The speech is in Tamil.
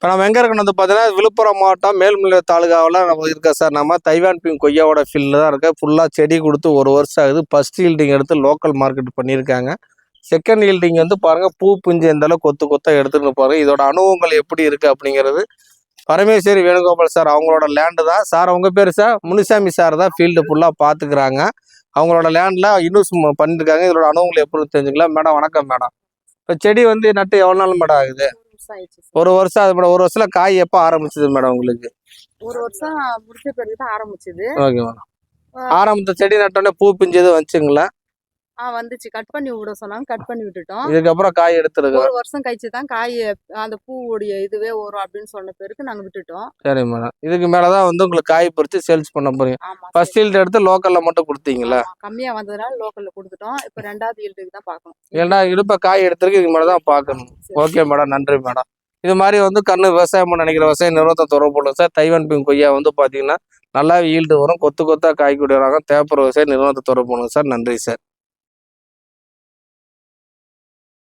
இப்போ நம்ம எங்கே இருக்கணும் வந்து பார்த்தீங்கன்னா விழுப்புரம் மாவட்டம் மேல்மலை தாலுகாவில் நம்ம இருக்கோம் சார். நம்ம தைவான் பிங் கொய்யாவோட ஃபீல்டில் தான் இருக்கேன் ஃபுல்லாக செடி கொடுத்து ஒரு வருஷம் ஆகுது. ஃபர்ஸ்ட் ஹீல்டிங் எடுத்து லோக்கல் மார்க்கெட் பண்ணியிருக்காங்க. செகண்ட் ஹீல்டிங் வந்து பாருங்கள் பூ பிஞ்சு எந்தளவு கொத்து கொத்தாக எடுத்துன்னு பாருங்கள் இதோட அனுபவங்கள் எப்படி இருக்குது அப்படிங்கிறது பரமேஸ்வரி வேணுகோபால் சார் அவங்களோட லேண்டு தான். சார் உங்கள் பேர் சார் முனிசாமி சார் தான் ஃபீல்டு ஃபுல்லாக பார்த்துக்கிறாங்க அவங்களோட லேண்டில் இன்னும் பண்ணியிருக்காங்க இதோட அனுபவங்கள் எப்படி தெரிஞ்சுக்கலாம். மேடம் வணக்கம் மேடம். இப்போ செடி வந்து நட்டு எவ்வளோ நாள் மேடம் ஆகுது? வருஷம் ஆயிடுச்சு. ஒரு வருஷம் அது மேடம் ஒரு வருஷத்துல காய் எப்போ ஆரம்பிச்சது மேடம் உங்களுக்கு? ஒரு வருஷம் முடிச்ச பிறகு தான் ஆரம்பிச்சது. Okay madam. ஆரம்பத்த செடி நட்டோடனே பூ பிஞ்சது வந்துச்சுங்களா? ஆ வந்துச்சு. கட் பண்ணி விட சொன்னாங்க. கட் பண்ணி விட்டுட்டோம். இதுக்கப்புறம் காய் எடுத்துருக்கு ஒரு வருஷம் கழிச்சு தான் காய் அந்த பூவுடைய இதுவே வரும் அப்படின்னு சொன்ன பிறகு நாங்க விட்டுட்டோம். சரி மேடம். இதுக்கு மேலதான் வந்து உங்களுக்கு காய் பறிச்சு சேல்ஸ் பண்ண போறீங்க. ஃபர்ஸ்ட் ஹீல்ட் எடுத்து லோக்கல்ல மட்டும் கொடுத்தீங்களா? கம்மியா வந்ததுனால லோக்கல்ல கொடுத்துட்டோம். இப்ப ரெண்டாவது ஈல்டுக்கு தான் பார்க்கணும். ஏன்னா இடுப்ப காய் எடுத்திருக்கு இதுக்கு மேலதான் பார்க்கணும். Okay madam. நன்றி மேடம். இது மாதிரி வந்து கண்ணு விவசாயம் பண்ண நினைக்கிற விவசாய நிறுவனத்தை தொடர்பு கொள்ளுங்க சார். தைவான் பிங் கொய்யா வந்து பாத்தீங்கன்னா நல்லா ஈல்டு வரும். கொத்து கொத்தா காய்கறி வராங்க. தேப்பர் விவசாய நிறுவனத்தை தொடர்பு பண்ணுங்க சார். நன்றி சார்.